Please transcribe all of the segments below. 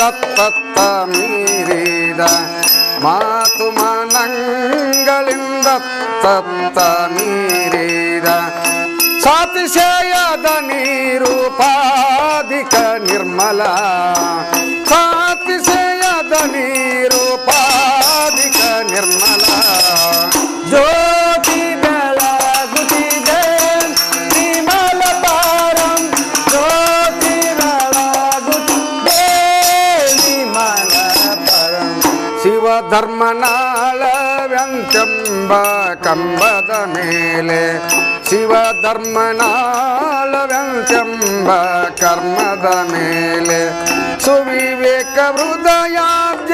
தத்த மீறித மாத்து மனங்களின் தத்த மீறித சாத்திசேயத நீருபாதிக நிர்மலா ಶಿವ ಧರ್ಮನಾಳವೆಂತೆಂಬ ಕಂಬದ ಮೇಲೆ ಶಿವ ಧರ್ಮನಾಳವೆಂತೆಂಬ ಕರ್ಮದ ಮೇಲೆ ಸುವಿವೇಕ ಹೃದಯಾಬ್ಜ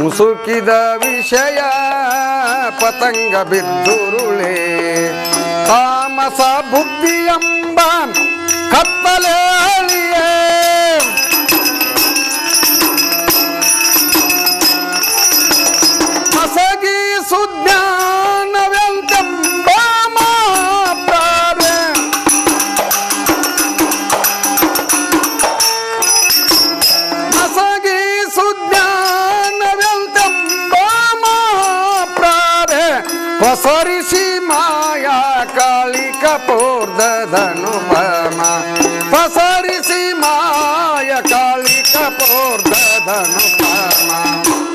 ಮುಸುಕಿದ ವಿಷಯ ಪತಂಗ ಬಿದ್ದುರುಳೆ. ತಾಮಸ ಬುದ್ಧಿ ಎಂಬ ಕತ್ತಲೆ ಪಸರಿಸಿ ಮಾಯಾ ಕಾಳಿ ಪೂರ್ಧನುಪಮ ಪಸರಿಸಿ ಮಾಯ ಕಾಳಿ ಪೂರ್ಧನುಪಮ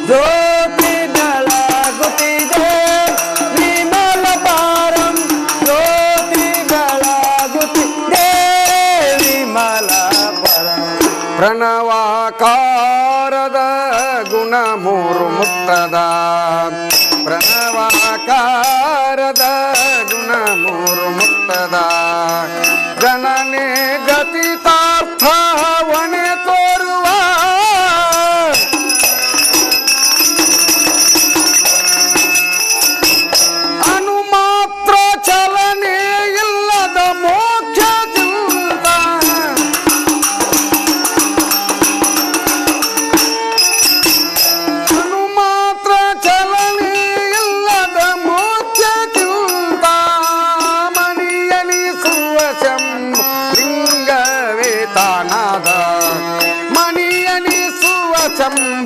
ಜ್ಯೋತಿ ಬೆಳಗುತ್ತಿದೆ ಪ್ರಣವಾಕಾರದ ಗುಣ ಮೂರು ಮುಕ್ತದ ಪ್ರಣವಾಕಾರದ ಗುಣ ಮೂರು ಮುಕ್ತದ. ಜನನೇ 참